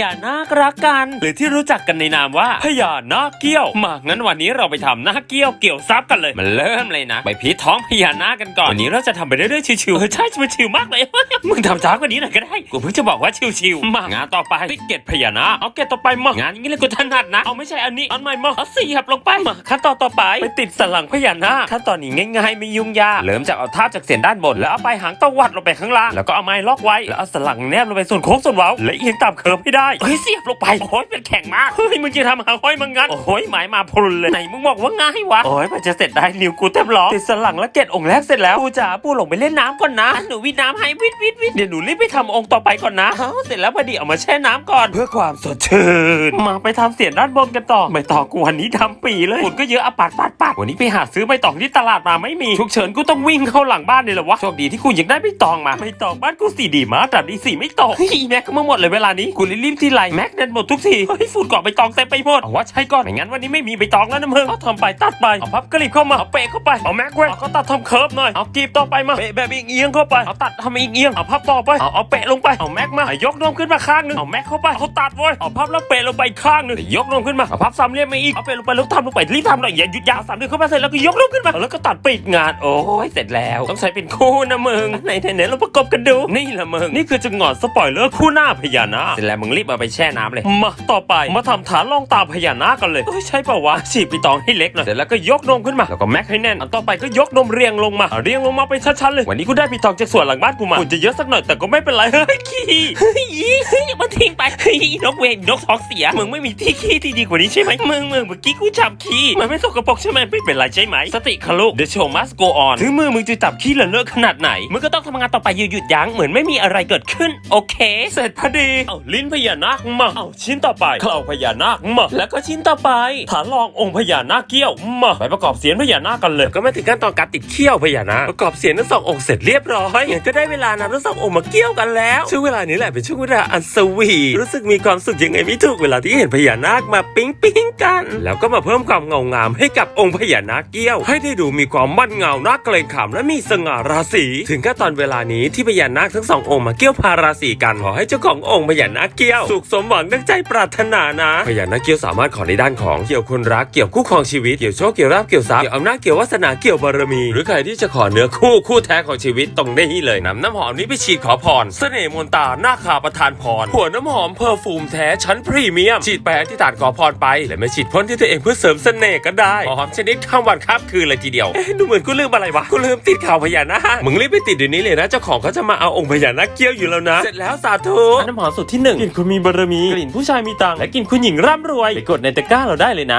ญานาครักกัน หรือที่รู้จักกันในนามว่าพญานาคเกี้ยวมางั้นวันนี้เราไปทำหน้าเกี้ยวเกี่ยวซับกันเลย มันเริ่มเลยนะ ไปพีท้องพญานาคกันก่อนวันนี้เราจะทำไปเรื่อยๆชิวๆเออใช่มันชิวมากเลย มึงทำช้ากว่านี้หน่อยก็ได้กูเพิ่งจะบอกว่าชิวๆมางานต่อไปปิดเกตพญานาคเอาเกตต่อไปมางานอย่างนี้เลยกูถนัดนะเอาไม่ใช่อันนี้อันใหม่มาเอาเสียบลงไปมาขั้นตอนต่อไปไปติดสันหลังพญานาคขั้นตอนนี้ง่ายๆไม่ยุ่งยากเริ่มจากเอาท่าจากเสียนด้านบน แล้วเอาไปลายหางตวัดลงไปข้างล่างแล้วก็เอาไม้ล็อกไว้แล้วเอาสันหลังแนบลงไปส่วนโค้งส่วนเว้าและเอียงตามเคิร์ฟให้ได้เฮ้ยเสียบลงไปโอ้ยเป็นแข็งมากเฮ้ยมึงจะทำหางห้อยมังงั้นโอ้ยหมายมาพรุนเลยไหนมึงบอกว่าง่ายวะโอ้ยมันจะเสร็จได้นิ้วกูแทบร้องติดสันหลังแล้วเกตองค์แรกเสร็จแล้วปูจ๋าปูลงไปเล่นน้ำก่อนนะหนูวิดน้ำให้วิดวิดวิดเดี๋ยวหนูรีบไปทำองค์ต่อไปก่อนนะเอ้าเสร็จแล้วพอดีเอามาแช่น้ำก่อน เพื่อความสดชื่นมาไปทำเสียงด้านบนกันต่อไม่ต่อกูวันนี้ทำปีเลยฝุ่นก็เยอะอะปากปาดปาดวันนี้ไปหาซื้อใบตองที่ตลาดมาไม่มีฉุกเฉินกูต้องวิ่งเข้าหลังบ้านเลยเหรอวะโชคดีที่กูยังได้ใบตองมาใบตองบ้านกูสีดีมากแต่ดีสีไม่ตกเฮ้ยแม็กก็มาหมดเลยเวลานี้กูรีบๆที่ไรแม็กเดินหมดทุกทีเฮ้ยฝุ่นเกาะใบตองเต็มไปหมดเอาว่าใช่ก่อนไม่งั้นวันนี้ไม่มีใบตองแล้วนะมึงเอาทำไปตัดไปเอาพับกระลิบเข้ามาเอาเปะเข้าไปเอาแม็กเว้ยเอาก็ตัดทำเคิร์ฟหน่อยเอากีบต่อไปมาเปะแบบอีกเอียงเข้าไปเอาตัดทำอีกเอียงเอาพับต่อไปเอาเอาเปะลงไปเอาแม็กมาเอายกนมขึ้นมาข้างหนึงเอาแม็กเข้าไปเอาตัดเว้ยเอาพับแล้วเปะลงไปข้างหนึงยกนมขึ้นมาเอาพับสามเหลี่ยมมาอีกเอาเปะลงไปแล้วทำลงไปรีบทำหน่อยอย่าหยุดยาวสามเหลี่ยมเข้ามาเสร็จแล้วก็ยกนมขึ้นมาแล้วก็ตัดปิดงานโอ้ยเสร็จแล้วต้องใช้เป็นคู่นะมึงไหนไหนเราประกบกันดูนี่แหละมึงนี่คือจังหวะสปอยเลอร์คู่หน้าพญานาคเสร็จแล้วมึงรีบเอาไปแช่น้ำเลย มาต่อไปมาทำฐานรองตาพญานาคกันเลยเอ้ยใช่เปล่าวะฉีดปีตองให้เล็กหน่อยเสร็จแล้วก็ยกนมขึ้นมาแล้วก็แม็กให้แน่นอันต่อไปก็ยกนมเรียงลงมาเอาเรียงลงมาเป็นชั้นๆเลยวันนี้กูได้ปีตองจากสวนหลังบ้านกูมาคุณจะเยอะสักหน่อยแต่ก็ไม่เป็นไรเฮ้ยขี้เฮ้ยเฮ้ยอย่ามาทิ้งไปเฮ้ยนกเวงนกท้องเสียมึงไม่มีที่ขี้ที่ดีกว่านี้ใช่ไหมมึงมึงเมื่อกี้กูจับขี้มันไม่สกปรกใช่ไหมไม่เป็นไรใช่ไหมสติคารุ The show must go on ถึงมือมึงจะจับขี้เลอะเลอะขนาดไหนมึงก็ต้องทำงานต่อไปอย่าหยุดยั้งเหมือนไม่มีอะไรเกิดขึ้น โอเค เสร็จพอดีเอาลิ้นพญานาคมาเอาชิ้นต่อไปเคราพญานาคมาแล้วก็ชิ้นต่อไปฐานรององค์พญานาคเกี้ยวมาไปประกอบเสียนพญานาคกันเลย ก็มาถึงขั้นตอนการติดเขี้ยวพญานาคประกอบเสียนทั้งสององค์เสร็จเรียบร้อยงั้นก็ได้เวลานำทั้งสององค์มาเกี่ยวกันแล้วช่วงเวลานี้แหละเป็นช่วงเวลาอันสวีทรู้สึกมีความสุขยังไงไม่ถูกเวลาที่เห็นพญานาคมาปิ๊งปิ๊งกัน แล้วก็มาเพิ่มความเงางามให้กับองค์พญานาคเกี้ยว ให้ได้ดูมีความมั่นเงาน่าเกรงขามและมีสง่าราศีถึงขั้นตอนเวลานี้ที่พญานาคทั้งสององค์มาเกี่ยวพาราศีกันขอให้เจ้าขององค์พญานาคเกี้ยวสุขสมหวังดังใจปรารถนานะพญานาคเกี้ยวสามารถขอในด้านของเกี่ยวคนรักเกี่ยวคู่ครองชีวิตเกี่ยวโชคเกี่ยวราบเกี่ยวทรัพย์เกี่ยวอำนาจเกี่ยววาสนาเกี่ยวบารมี หรือใครที่จะขอเนื้อคู่คู่แท้ของชีวิตตรงนี้เลยนำน้ำหอมนี้ไปฉีดขอพรเสน่ห์มนตราหน้าคาประทานพรหัวน้ำหอมเพอร์ฟูมแท้ชั้นพรีเมียมฉีดไปที่ฐานขอพรไปและไม่ฉีดพ่นที่ตัวเองเพื่อเสริมเสน่ห์ก็ได้หอมชนิดข้ามวันข้ามคืนเลยทีเดียวเอ๊ะดูเหมือนกูลืมอะไรวะกูลืมติดข่าวพญานาคมึงรีบไปติดเดี๋ยวนี้เลยนะเจ้าของเขาจะมาเอาองค์พญานาคเกี้ยวอยู่แล้วนะ เสร็จแล้วสาธุน้ำหอมสุดที่หนึ่งกลิ่นคุณมีบารมีกลิ่นผู้ชายมีตังค์และกลิ่นคุณหญิงร่ำรวยไปกดในตะกร้าเราได้เลยนะ